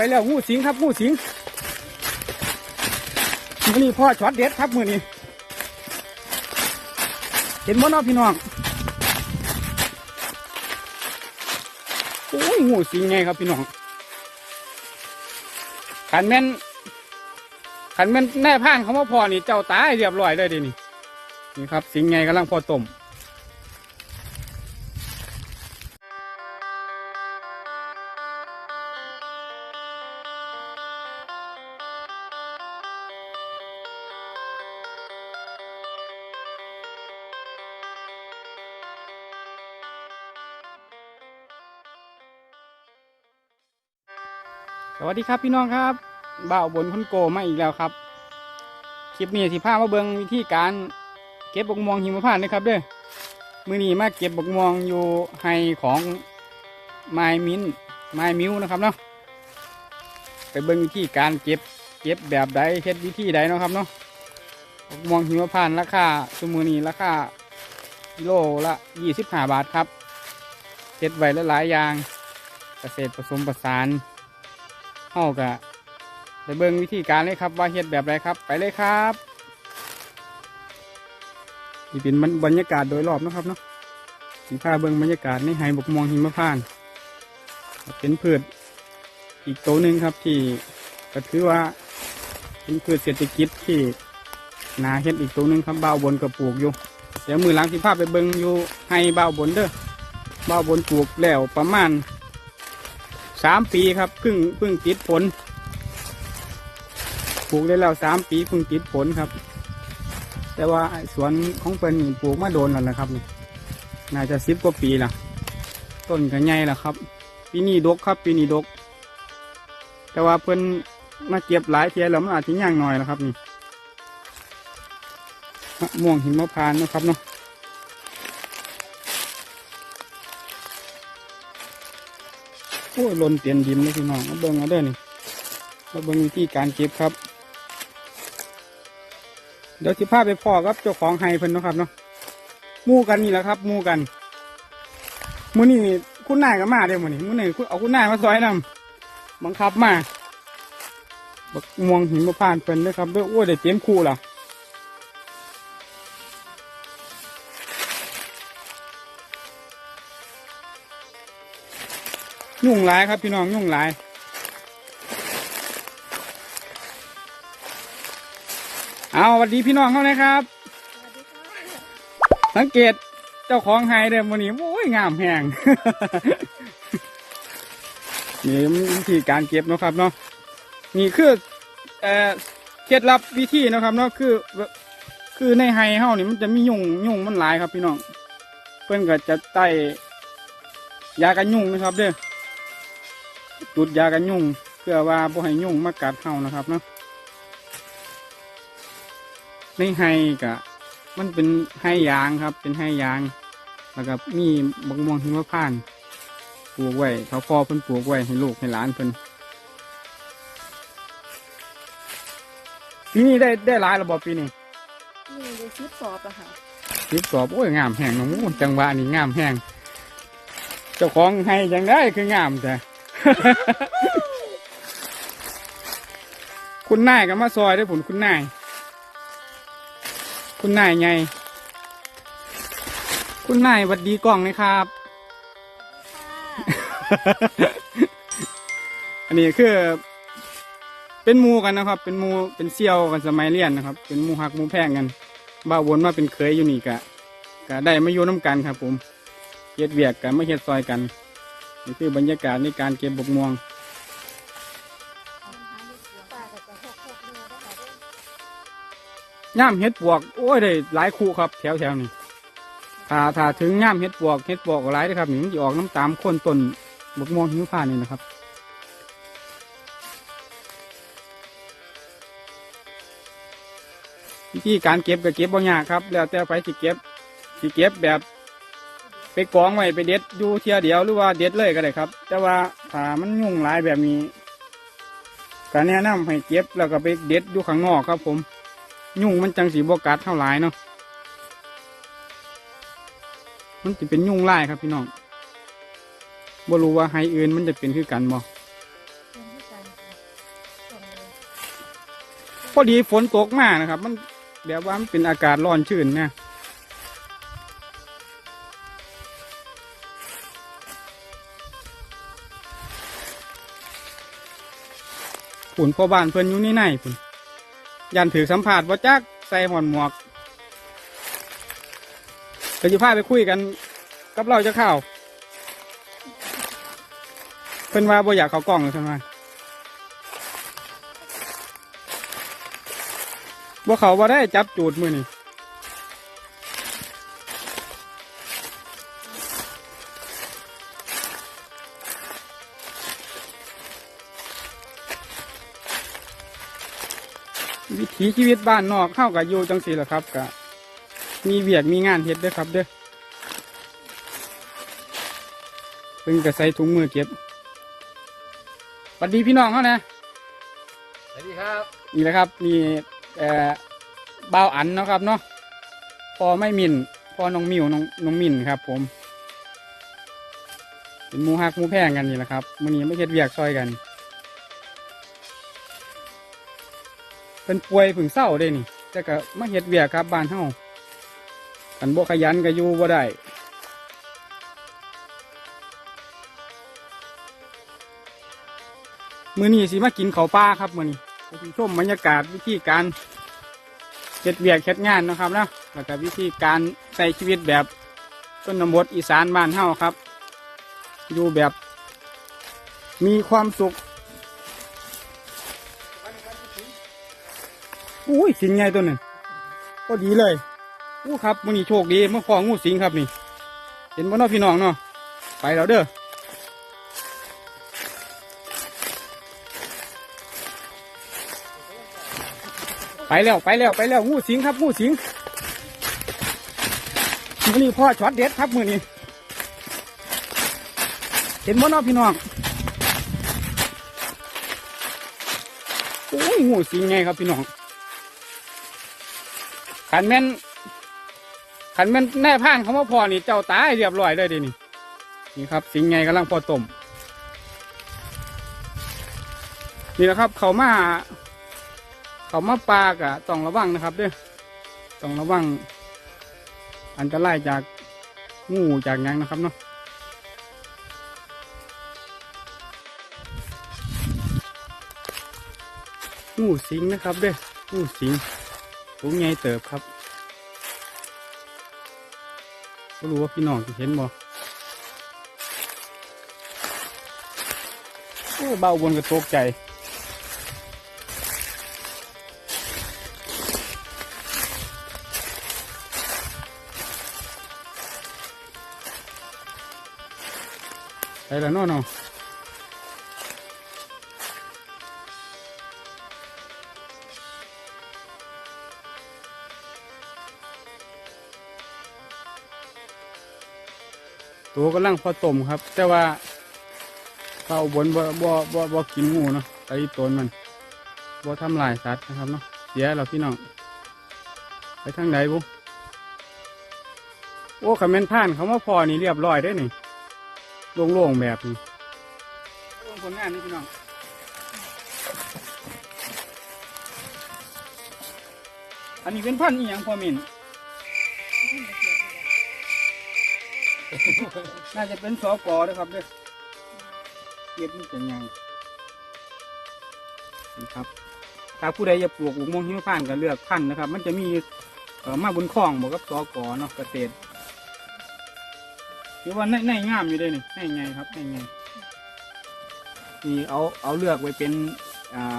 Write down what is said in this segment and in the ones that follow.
ไปแล้วงูสิงครับงูสิงมือนี้พ่อช็อตเด็ดครับมือนี้เห็นมั้เนาะพี่น้องโอ้ยงูสิงไงครับพี่น้องขันแม่นขันแม่นแน่พ่านเขามาพอนี่เจ้าตายเรียบร้อยเลยดินี่นี่ครับ สิงไงกำลังพอต้ม สวัสดีครับพี่น้องครับบ่าวบนคนโกมาอีกแล้วครับ คลิปนี้สิพามาเบิงวิธีการเก็บบกม่วงหิมพานต์นะครับเด้อมือนี้มาเก็บบกม่วงอยู่ไฮของไม้มินไม้มิวนะครับเนาะไปเบิงวิธีการเก็บเก็บแบบใดเฮ็ดวิธีใดเนาะครับเนาะบกม่วงหิมพานต์ราคาสมือนี้ราคากิโลละยี่สิบห้าบาทครับเฮ็ดไว้หลายๆอย่างเกษตรผสมผสาน เฮากะไปเบิ่งวิธีการเลยครับว่าเฮ็ดแบบไรครับ ไปเลยครับนี่เป็นบรรยากาศโดยรอบนะครับเนาะสีผ้าเบิ่งบรรยากาศในไฮบกมองหิมะพาน เป็นพืชอีกตัวหนึ่งครับที่ก็ถือว่าเป็นพืชเศรษฐกิจที่นาเฮ็ดอีกตัวหนึ่งครับเบ้าบนก็ปลูกอยู่ เดี๋ยวมือหลังสิภาพไปเบิ่งอยู่ให้เบ้าบนเด้อเบ้าบนปลูกแล้วประมาณ สามปีครับเพิ่งเพิ่งติดผลปลูกได้แล้วสามปีเพิ่งติดผลครับ แต่ว่าสวนของเพิ่นนี่ปลูกมาโดนแล้วนะครับนี่น่าจะสิบกว่าปีละต้นก็ใหญ่ล้วครับ ปีนี้ดกครับ ปีนี้ดก แต่ว่าเพิ่นมาเก็บหลายเทียแล้วมันอาจจะย่างหน่อยแล้วครับนี่ม่วงหิมะพานต์นะครับเนาะ อ้ยหลนเตียนดินเลยพี่น้องมาเบิ่งเอาเด้อนี่มาเบิ่งวิธีการเก็บครับ เดี๋ยวสิพาไปพ่อครับเจ้าของไฮเพิ่นนะครับเนาะมู่กันนี่แหละครับมู่กันมื้อนี้คุณนายก็มาเด้อมื้อนี้มื้อนี้เอาคุณนายมาซอยนำบังคับมาบักม่วงหิมพานเพิ่นเด้อครับเด้อโอ้ยได้เต็มคู่ล่ะ ยุ่งหลายครับพี่น้องยุ่งหลายเอาสวัสดีพี่น้องเขานะครับ สังเกตเจ้าของไฮเดิมวันนี้โอ้ยงามแหงนี่วิธีการเก็บเนาะครับเนาะนี่คือเอ่อเคล็ดลับวิธีเนาะครับเนาะคือ คือในไฮเฮานี่มันจะมียุงยุงมันหลายครับพี่น้อง เพื่อนก็จะใต้ยากันยุงนะครับเด้อ จุดยากันยุงเพื่อว่าบ่ให้ยุงมากัดเฮานะครับเนาะในไฮกะ มันเป็นไฮยางครับ เป็นไฮยาง แล้วก็มีบักม่วงหิมพานต์ปลูกไว้เขาพ่อเพิ่นปลูกไว้ให้ลูกให้หลานเพิ่นปีนี้ได้ได้หลายระบบปีนี้นี่ได้ซิปสอบอะค่ะสิบกรอบโอ้ยงามแห้งน้องจังหวะนี้งามแห้งเจ้าของให้ยังได้คืองามแต่ คุณนายก็มาซอยได้ผลคุณนาย คุณนายไง คุณนายหวัดดีกล้องนะครับ อันนี้คือ เป็นมูกันนะครับ เป็นมูเป็นเซี่ยวกันสมัยเรียนนะครับ เป็นมูหักมูแพงกัน บ้าววนมาเป็นเคยอยู่นี่กะกะได้มาอยู่น้ำกันครับ ผมเฮ็ดเวียกกันไม่เฮ็ดซอยกัน นี่คือบรรยากาศในการเก็บบกม่วงป้าก็จะหกหกเนื้อได้ค่ะเด้อย่ามเฮ็ดปวก โอ้ยได้หลายคู่ครับ แถวแถวๆนี้ถ้าถ้าถึงย่ามเฮ็ดปวกเฮ็ดปวกหลายเด้อครับนี่มันจะออกน้ำตามคนต้นบกม่วงหิมพานนี่นะครับวิธีการเก็บก็เก็บบางอย่างครับ แล้วแต่ไปสิเก็บสิเก็บแบบ ไปกองไว้ไปเด็ดอยู่เทียเดียวหรือว่าเด็ดเลยก็ได้ครับ แต่ว่าถ้ามันยุ่งหลายแบบนี้การแนะนำให้เก็บแล้วก็ไปเด็ดอยู่ข้างนอกครับ ผม ยุ่งมันจังสีบวกัดเท่าไรเนาะมันจะเป็นยุ่งไล่ครับพี่น้องบ่รู้ว่าไฮอื่นมันจะเป็นคือกันบ่พอดีฝนตกมากนะครับ มันแบบว่ามันเป็นอากาศร้อนชื้นเนี่ย ผุนพ่อบ้านเพื่อนอยู่นี่ในผุนยันถือสัมผัสว่าจักใส่หอนหมวกเดี๋ยวจะพาไปคุยกัน กับเราจะเข้าวเพิ่นว่าบ่อยากเขากล้องเลยใช่ไหมว่เขาว่าได้จับจูดมือนี่ วิถีชีวิตบ้านนอกเข้ากับอยู่จังสีแหละครับกะมีเวียกมีงานเฮ็ดเด้วยครับเด้อเพิ่งจะใส่ถุงมือเก็บสวัสดีพี่น้องเขานะสวัสดีครับนี่แหละครับมีเอ่อบ่าวอันเนาะครับเนาะพอไม่มินพอน้องมิวน้องน้องมินครับ ผมเป็นหมูฮักหมูแพงกันนี่แหละครับมื้อนี้ไม่เฮ็ดเวียกซอยกัน เป็นป่วยผึ่งเศร้าได้นี่แต่ก็มาเฮ็ดเวียครับบ้านเฮากันบ่ขยันก็อยู่บ่ได้มื้อนี้สิมากินข้าวปลาครับมื้อนี้ไปชมบรรยากาศวิธีการเฮ็ดเวียกเฮ็ดงานนะครับนะแล้วก็วิธีการใช้ชีวิตแบบชนบทอีสานบ้านเฮาครับ อยู่แบบมีความสุข อุ้ยสิงไงตัวนึงก็ดีเลยอู้ครับมื้อนี้โชคดีเมื่อของงูสิงครับนี่ เห็นบ่เนาะพี่น้องเนาะไปแล้วเด้อไปแล้วไปแล้วไปแล้วงูสิงครับงูสิงมือนี้พ่อช็อตเด็ดครับมือนี้เห็นบ่เนาะพี่น้องโอ้ยงูสิงไงครับพี่น้อง ขันแม่นขันแม่นแน่พ่านเขามาพอนี่เจ้าตายเรียบร้อยเลยดี๋ยวนี้นี่ครับ สิงไงกำลังพอต้มนี่แหละครับ เขามา เขามาปลากะต้องระวังนะครับเด้อต้องระวัง อันตรายจากงูจากหยังนะครับเนาะงูสิงนะครับเด้องูสิง ตัวใหญ่เติบครับก็รู้ว่าพี่น้องจะเห็นบ่โอ้เบาบนกระตกใจไปแล้วเนาะเนาะ ตัวกำลังพอต้มครับ แต่ว่าเป้าบนบ่บ่บ่บ่กินงูเนาะไอ้ตนมันบ่ทำลายสัตว์นะครับเนาะเสียแล้วพี่น้องไปทางไหนบุโอ้ขมันผ่านเขามาพอนี่เรียบร้อยได้อนี่โล่งๆแบบนี้ผลงานนี่พี่น้องอันนี้เป็นพันธุ์อีหยังพอมิน น่าจะเป็นสอกอนะครับเด้อเก็บมันเป็นยังนี่ครับ ถ้าผู้ใดจะปลูกลูกม่วงหิมพานต์ก็เลือกพันธุ์นะครับ มันจะมีเอ่อมาบนคลองบอกกับสอกอเนาะเกษตรคือว่าในในงามอยู่เลยนี่ในไงครับในไงนี่เอาเอาเลือกไว้เป็นอ่า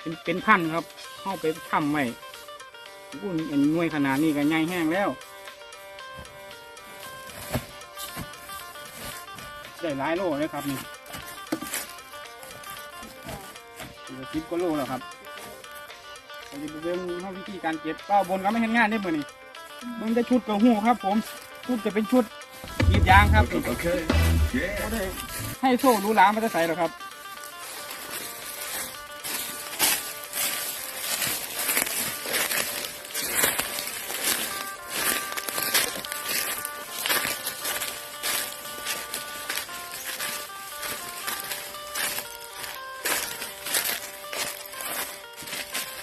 เป็นเป็นพันธุ์ครับเข้าไปทำไว้อุ้นอันหน่วยขนาดนี้ก็ใหญ่แห้งแล้ว ได้หลายโลเลยครับนี่สิบกว่าโลแล้วครับเราจะไปเรื่องห้องวิธีการเก็บเป้าบนก็ไม่เห็นงานได้เมื่อนี่มันจะชุดกระหูครับ ผมชุดจะเป็นชุดกรีดยางครับ Okay. ก็ได้ให้โซ่รู้ล้างมันจะใส่หรอกครับ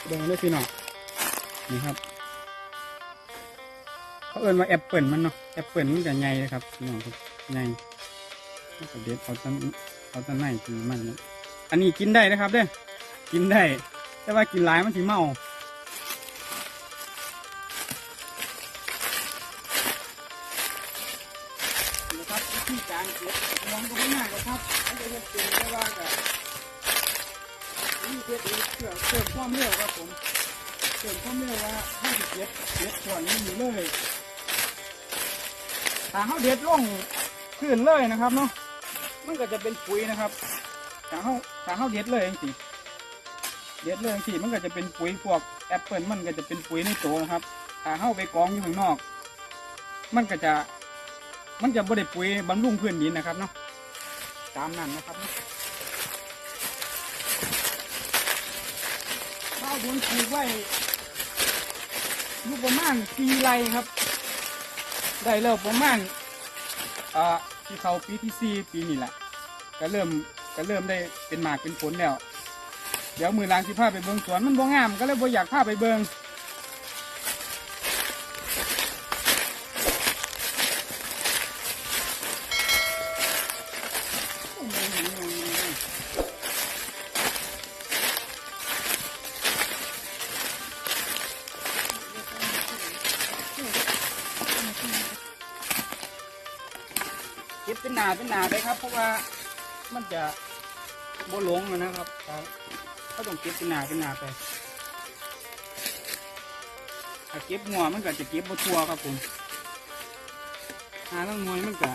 เบิ่งเลยพี่น้องนี่ครับเขาเอิ้นว่าแอปเปิลมันเนาะแอปเปิลมันจะใหญ่เลยครับพี่น้องใหญ่มันก็เด็ดเอาตั้งเอาตั้งในกินมันเนอันนี้กินได้นะครับเด้กินได้ แต่ว่ากินหลายมันสิเมานะครับวิธีการเก็บมองก็ไม่ง่ายหรอกครับมันจะเห็นเป็นแต่ว่าก็ นี่เก็บเองเพื่อเพิ่มความเร็วครับผมเพิ่มความเร็วว่าห้าสิบเจ็ดเจ็ดส่วนนี้มีเลยถ้าเขาเด็ดลงขึ้นเลยนะครับเนาะมันก็จะเป็นปุ๋ยนะครับถ้าเขาถ้าเขาเด็ดเลยจริงๆเด็ดเลยจริงๆมันก็จะเป็นปุ๋ยพวกแอปเปิลมันก็จะเป็นปุ๋ยในตัวนะครับถ้าเขาไปกองอยู่ข้างนอก มันก็จะ มันจะบ่ได้ปุ๋ยบำรุงพื้นดินนะครับเนาะตามนั้นนะครับ เนาะข้าวบนปลูกไว้อยู่ประมาณปีไรครับ ได้เริ่มประมาณอ่าที่เขาปีที่สี่ปีนี้แหละก็เริ่มก็เริ่มได้เป็นหมากเป็นผลแล้ว เดี๋ยวมือล้างสิพาไปเบิงสวนมันบ่งาม ก็เลยบ่อยากผ้าไปเบิง จะบ่หลงนะครับก็ต้องเก็บเป็นหนาเป็นหนาไปถ้าเก็บหัวมันก็จะเก็บบ่ทัวครับผมหาแล้วงวยมันก็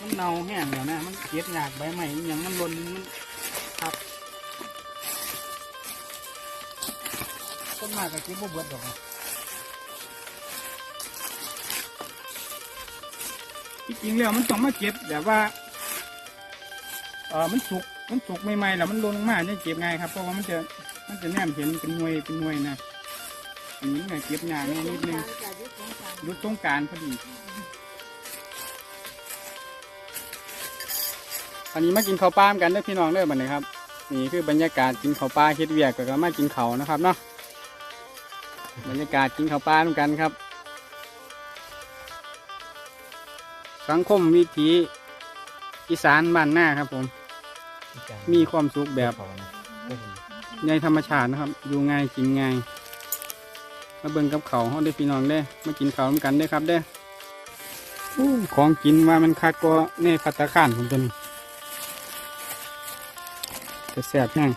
มันเน่าแห้งแล้วนะมันเก็บยากใบใหม่อย่างมันล่นมันครับต้นมากก็เก็บบ่เบิดดอกที่จริงแล้วมันต้องมาเก็บแบบว่า เออมันสุกมันสุกใหม่ๆแล้วมันลงมาเนี่ยเก็บง่ายครับเพราะว่ามันจะมันจะแนมเห็นเป็นหน่วยเป็นหน่วยนะอันนี้ไงเก็บยากนิดนิดนึงยุคสงครามยุดสงการพอดีอันนี้มากินข้าวปลามกันเด้อพี่น้องเด้อบัดนี้ครับนี่คือบรรยากาศกินข้าวปลาเฮ็ดเวียกก็มากินข้านะครับเนาะบรรยากาศกินข้าวปลาเหมือนกันครับ สังคมวิถี อีสานบ้านหน้าครับผม มีความสุขแบบในธรรมชาตินะครับ อยู่ง่ายกินง่ายมาเบิ่งกับเขาวเขาได้อพี่น้องได้อมากินเขาวน้ำกันได้อครับได้ออู้ของกินว่ามันคักก็ในพัตตาคารผมตัวนี้จะแซ่บแห้ง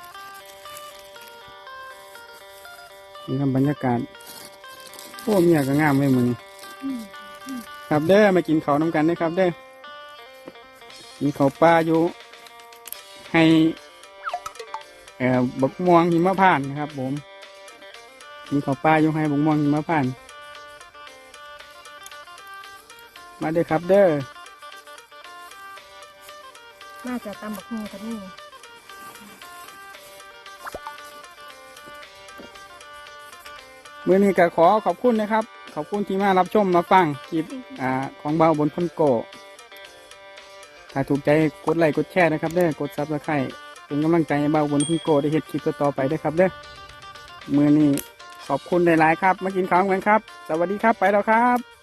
นี่ครับบรรยากาศโอ้เมียก็งามเลยมึงครับเด้อมากินเขาวน้ำกันได้อครับเด้อ กินเขาวปลาอยู่ให้เอ่อบักม่วงหิมพานต์นะครับ ผมกินข้าวปลาอยู่ให้บักม่วงหิมพานต์มาเด้อครับเด้อน่าจะตำบักฮูกันนี่มื่อนี้ก็ขอขอบคุณนะครับ ขอบคุณที่มารับชมมาฟังคลิปอ่าของเบาบนคนโก ถ้าถูกใจกดไลค์กดแชร์นะครับเด้อกดซับสไครต์เป็นกำลังใจให้เบาบนคุณโกได้เห็นคลิปต่อไปได้ครับเด้อมื่อนี้ขอบคุณหลายๆครับ มากินข้าวกันครับ สวัสดีครับไปแล้วครับ